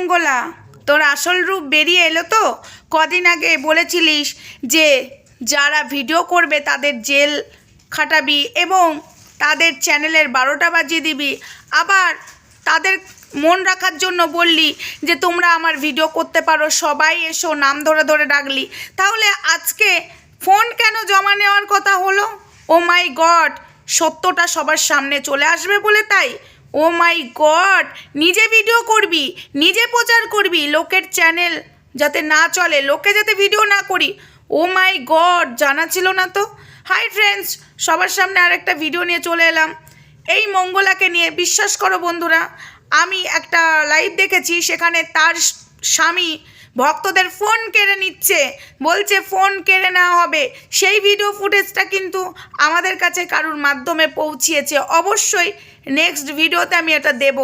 মঙ্গলা, তোর আসল রূপ বেরিয়ে এলো তো? কদিন আগে বলেছিলিস যে যারা ভিডিও করবে তাদের জেল খাটাবি এবং তাদের চ্যানেলের বারোটা বাজিয়ে দিবি। আবার তাদের মন রাখার জন্য বললি যে তোমরা আমার ভিডিও করতে পারো, সবাই এসো, নাম ধরে ধরে ডাকলি। তাহলে আজকে ফোন কেন জমা নেওয়ার কথা হলো? ও মাই গড, সত্যটা সবার সামনে চলে আসবে বলে তাই ও মাই গড, নিজে ভিডিও করবি, নিজে প্রচার করবি লোকের চ্যানেল যাতে না চলে লোকে যাতে ভিডিও না করি। ও মাই গড, জানা ছিল না তো? হাই ফ্রেন্ডস সবার সামনে আর একটা ভিডিও নিয়ে চলে এলাম। এই মঙ্গলাকে নিয়ে বিশ্বাস করো বন্ধুরা, আমি একটা লাইভ দেখেছি, সেখানে তার স্বামী ভক্তদের ফোন কেড়ে নিচ্ছে, বলছে ফোন কেড়ে নেওয়া হবে। সেই ভিডিও ফুটেজটা কিন্তু আমাদের কাছে কারুর মাধ্যমে পৌঁছিয়েছে। অবশ্যই নেক্সট ভিডিওতে আমি এটা দেব।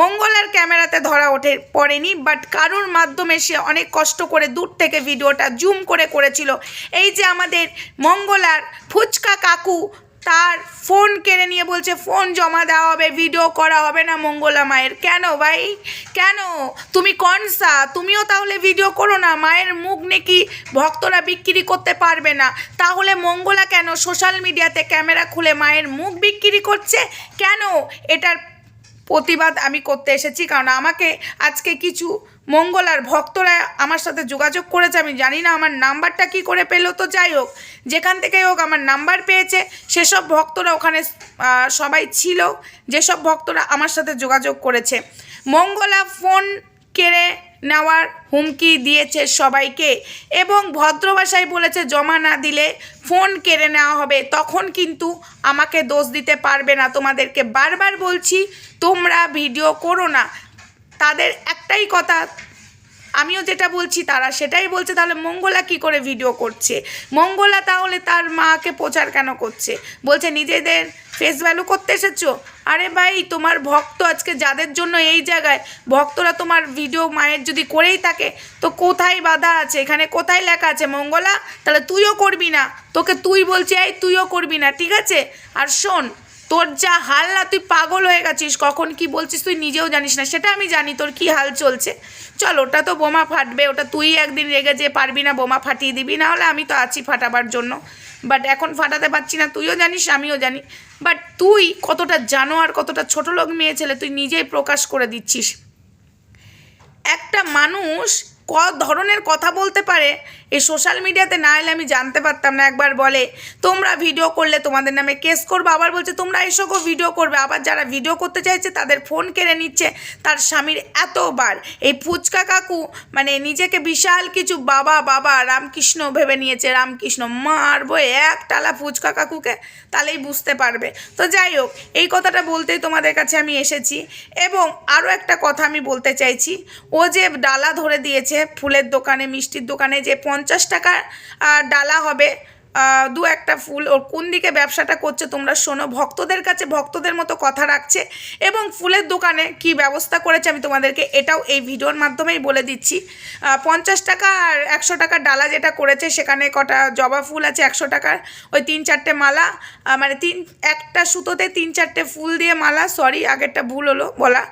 মঙ্গলার ক্যামেরাতে ধরা ওঠে, পড়েনি বাট কারুর মাধ্যমে সে অনেক কষ্ট করে দূর থেকে ভিডিওটা জুম করে করেছিল। এই যে আমাদের মঙ্গলার ফুচকা কাকু তার ফোন কেড়ে নিয়ে বলছে, ফোন জমা দেওয়া হবে ভিডিও করা হবে না মঙ্গলা মায়ের। কেন ভাই? কেন? তুমি কনসা, তুমিও তাহলে ভিডিও করো না, মায়ের মুখ নাকি ভক্তরা বিক্রি করতে পারবে না। তাহলে মঙ্গলা কেন সোশ্যাল মিডিয়াতে ক্যামেরা খুলে মায়ের মুখ বিক্রি করছে? কেন? এটার প্রতিবাদ আমি করতে এসেছি, কারণ আমাকে আজকে কিছু মঙ্গলার ভক্তরা আমার সাথে যোগাযোগ করেছে, আমি জানি না আমার নাম্বারটা কি করে পেল, তো যাই হোক, যেখান থেকে হোক আমার নাম্বার পেয়েছে, সেসব ভক্তরা ওখানে সবাই ছিল, যেসব ভক্তরা আমার সাথে যোগাযোগ করেছে। মঙ্গলা ফোন কেড়ে নেওয়ার হুমকি দিয়েছে সবাইকে এবং ভদ্র বলেছে, জমা না দিলে ফোন কেড়ে নেওয়া হবে, তখন কিন্তু আমাকে দোষ দিতে পারবে না। তোমাদেরকে বারবার বলছি, তোমরা ভিডিও করো না। তাদের একটাই কথা, আমিও যেটা বলছি তারা সেটাই বলছে, তাহলে মঙ্গলা কি করে ভিডিও করছে? মঙ্গলা তাহলে তার মাকে প্রচার কেন করছে? বলছে, নিজেদের ফেস ভ্যালু করতে এসেছ? আরে ভাই, তোমার ভক্ত আজকে যাদের জন্য এই জায়গায়, ভক্তরা তোমার ভিডিও মায়ের যদি করেই থাকে, তো কোথায় বাধা আছে? এখানে কোথায় লেখা আছে, মঙ্গলা? তাহলে তুইও করবি না। তোকে তুই বলছি, এই তুইও করবি না, ঠিক আছে? আর শোন তোর যা হাল না, তুই পাগল হয়ে গেছিস, কখন কি বলছিস তুই নিজেও জানিস না, সেটা আমি জানি, তোর কি হাল চলছে। চল, ওটা তো বোমা ফাটবে, ওটা তুই একদিন রেগে যে পারবি না, বোমা ফাটিয়ে দিবি, না হলে আমি তো আছি ফাটাবার জন্য। বাট এখন ফাটাতে পারছি না, তুইও জানিস, আমিও জানি। বাট তুই কতটা জানো আর কতটা ছোট লোক মেয়ে ছেলে, তুই নিজেই প্রকাশ করে দিচ্ছিস। একটা মানুষ ক ধরনের কথা বলতে পারে এই সোশ্যাল মিডিয়াতে না এলে আমি জানতে পারতাম না। একবার বলে, তোমরা ভিডিও করলে তোমাদের নামে কেস করবে। আবার বলছে, তোমরা এসবও ভিডিও করবে। আবার যারা ভিডিও করতে চাইছে, তাদের ফোন কেড়ে নিচ্ছে। তার স্বামীর এতবার এই ফুচকা কাকু মানে নিজেকে বিশাল কিছু বাবা বাবা রামকৃষ্ণ ভেবে নিয়েছে। রামকৃষ্ণ, মারবো এক টালা ফুচকা কাকুকে? তাহলেই বুঝতে পারবে। তো যাই হোক, এই কথাটা বলতেই তোমাদের কাছে আমি এসেছি। এবং আরও একটা কথা আমি বলতে চাইছি। ও যে ডালা ধরে দিয়েছে ফুলের দোকানে মিষ্টির দোকানে যে পঞ্চাশ টাকা ডালা হবে দু একটা ফুল, ওর কোন দিকে ব্যবসাটা করছে তোমরা শোনো। ভক্তদের কাছে ভক্তদের মতো কথা রাখছে এবং ফুলের দোকানে কি ব্যবস্থা করেছে আমি তোমাদেরকে এটাও এই ভিডিওর মাধ্যমেই বলে দিচ্ছি। পঞ্চাশ টাকা আর একশো টাকার ডালা যেটা করেছে, সেখানে কটা জবা ফুল আছে একশো টাকার। ওই তিন চারটে মালা মানে তিন, একটা সুতোতে তিন চারটে ফুল দিয়ে মালা সরি আগেরটা ভুল হলো বলা।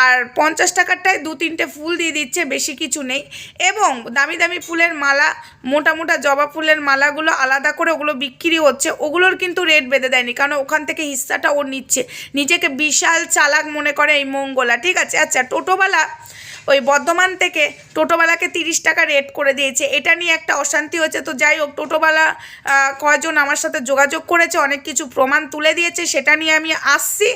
আর পঞ্চাশ টাকারটায় দু তিনটে ফুল দিয়ে দিচ্ছে, বেশি কিছু নেই। এবং দামি দামি ফুলের মালা, মোটা মোটা জবা ফুলের মালাগুলো আলাদা করে ওগুলো বিক্রি হচ্ছে, ওগুলোর কিন্তু রেট বেঁধে দেয়নি। কারণ ওখান থেকে হিস্সাটা ও নিচ্ছে। নিজেকে বিশাল চালাক মনে করে এই মঙ্গলা, ঠিক আছে? আচ্ছা টোটোওয়ালা ওই বর্ধমান থেকে টোটোওয়ালাকে তিরিশ টাকা রেট করে দিয়েছে। এটা নিয়ে একটা অশান্তি হয়েছে। তো যাই হোক, টোটোওয়ালা কয়জন আমার সাথে যোগাযোগ করেছে, অনেক কিছু প্রমাণ তুলে দিয়েছে, সেটা নিয়ে আমি আসছি।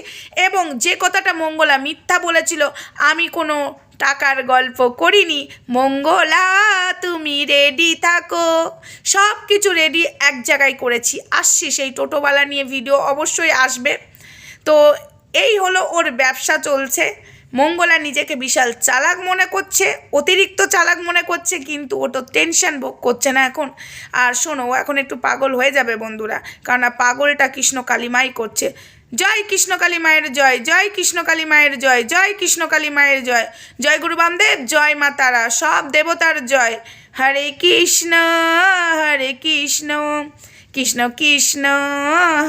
এবং যে কথাটা মঙ্গলা মিথ্যা বলেছিল, আমি কোনো টাকার গল্প করিনি। মঙ্গলা, তুমি রেডি থাকো। সব কিছু রেডি এক জায়গায় করেছি। আসছি সেই টোটোওয়ালা নিয়ে ভিডিও অবশ্যই আসবে। তো এই হলো ওর ব্যবসা চলছে। মঙ্গলা নিজেকে বিশাল চালাক মনে করছে, অতিরিক্ত চালাক মনে করছে, কিন্তু ও তো টেনশন ভোগ করছে না এখন। আর শোনো, ও এখন একটু পাগল হয়ে যাবে বন্ধুরা কারণ পাগলটা কৃষ্ণ কালিমাই করছে। জয় কৃষ্ণকালী মায়ের জয় জয় কৃষ্ণকালী মায়ের জয় জয় কৃষ্ণকালী মায়ের জয় জয় গুরু বামদেব, জয় মা তারা, সব দেবতার জয়। হরে কৃষ্ণ হরে কৃষ্ণ কৃষ্ণ কৃষ্ণ,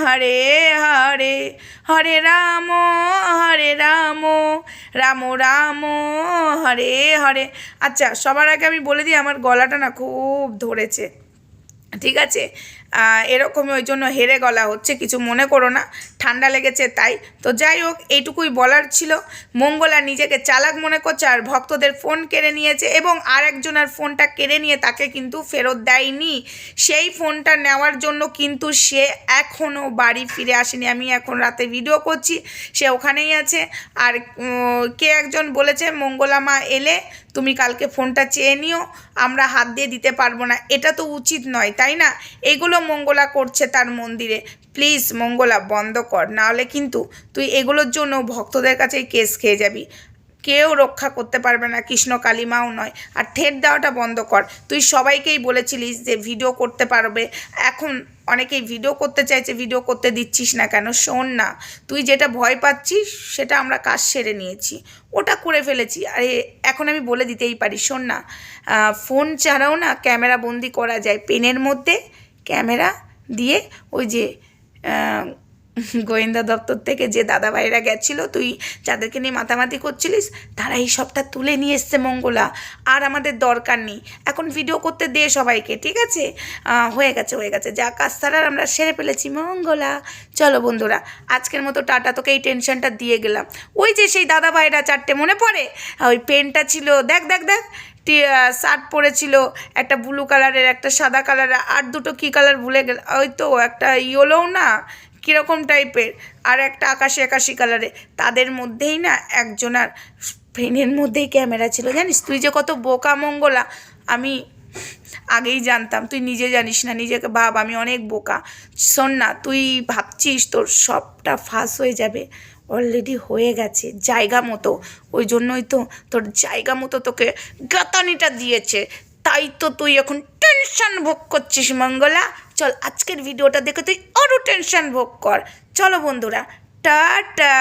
হরে হরে হরে রাম হরে রাম রাম রাম, হরে হরে। আচ্ছা সবার আগে আমি বলে দিই, আমার গলাটা না খুব ধরেছে। ঠিক আছে? এরকমই ওই জন্য হেরে গলা হচ্ছে, কিছু মনে করো না, ঠান্ডা লেগেছে তাই। তো যাই হোক, এইটুকুই বলার ছিল। মঙ্গলা নিজেকে চালাক মনে করছে আর ভক্তদের ফোন কেড়ে নিয়েছে এবং আর একজনের ফোনটা কেড়ে নিয়ে তাকে কিন্তু ফেরত দেয়নি। সেই ফোনটা নেওয়ার জন্য কিন্তু সে এখনও বাড়ি ফিরে আসেনি। আমি এখন রাতে ভিডিও করছি, সে ওখানেই আছে। আর কে একজন বলেছে, মঙ্গলা মা এলে তুমি কালকে ফোনটা চেয়ে নিও, আমরা হাত দিয়ে দিতে পারব না। এটা তো উচিত নয়, তাই না? এগুলো মঙ্গলা করছে তার মন্দিরে। প্লিজ মঙ্গলা, বন্ধ কর। নাহলে কিন্তু তুই এগুলোর জন্য ভক্তদের কাছে কেস খেয়ে যাবি। কেউ রক্ষা করতে পারবে না, কৃষ্ণ কালিমাও নয়। আর ঠেট দেওয়াটা বন্ধ কর। তুই সবাইকেই বলেছিলিস যে ভিডিও করতে পারবে। এখন অনেকেই ভিডিও করতে চাইছে, ভিডিও করতে দিচ্ছিস না কেন? শোন না, তুই যেটা ভয় পাচ্ছিস, সেটা আমরা কাজ সেরে নিয়েছি। ওটা করে ফেলেছি। আরে, এখন আমি বলে দিতেই পারি। শোন না ফোন ছাড়াও না ক্যামেরা বন্দি করা যায়। পেনের মধ্যে ক্যামেরা দিয়ে ওই যে গোয়েন্দা দপ্তর থেকে যে দাদা ভাইরা গেছিল, তুই যাদেরকে নিয়ে মাতামাতি করছিলিস, তারা এই সবটা তুলে নিয়ে এসছে মঙ্গলা। আর আমাদের দরকার নেই। এখন ভিডিও করতে দে সবাইকে, ঠিক আছে? হয়ে গেছে হয়ে গেছে। যা কাজ তারার আমরা সেরে ফেলেছি। মঙ্গলা, চলো বন্ধুরা, আজকের মতো টাটা, তোকে এই টেনশনটা দিয়ে গেলাম। ওই যে সেই দাদা ভাইরা চারটে মনে পড়ে? ওই পেনটা ছিল, দেখ দেখ দেখ শার্ট পরেছিল, একটা ব্লু কালারের একটা সাদা কালারের আর দুটো কী কালার ভুলে গেল, ওই তো একটা ইয়েলোও না, কীরকম টাইপের আর একটা আকাশি আকাশি কালারে তাদের মধ্যেই না একজনার ফ্রেনের মধ্যেই ক্যামেরা ছিল, জানিস? তুই যে কত বোকা মঙ্গলা, আমি আগেই জানতাম, তুই নিজে জানিস না, নিজেকে ভাব, আমি অনেক বোকা। শোন না, তুই ভাবছিস তোর সবটা ফাঁস হয়ে যাবে। অলরেডি হয়ে গেছে, জায়গা মতো। ওই জন্যই তো তোর জায়গা মতো তোকে গাতানিটা দিয়েছে। তাই তো তুই এখন টেনশন ভোগ করছিস মঙ্গলা। চল আজকের ভিডিওটা দেখে তুই আরও টেনশন ভোগ কর। চলো বন্ধুরা, টাটা।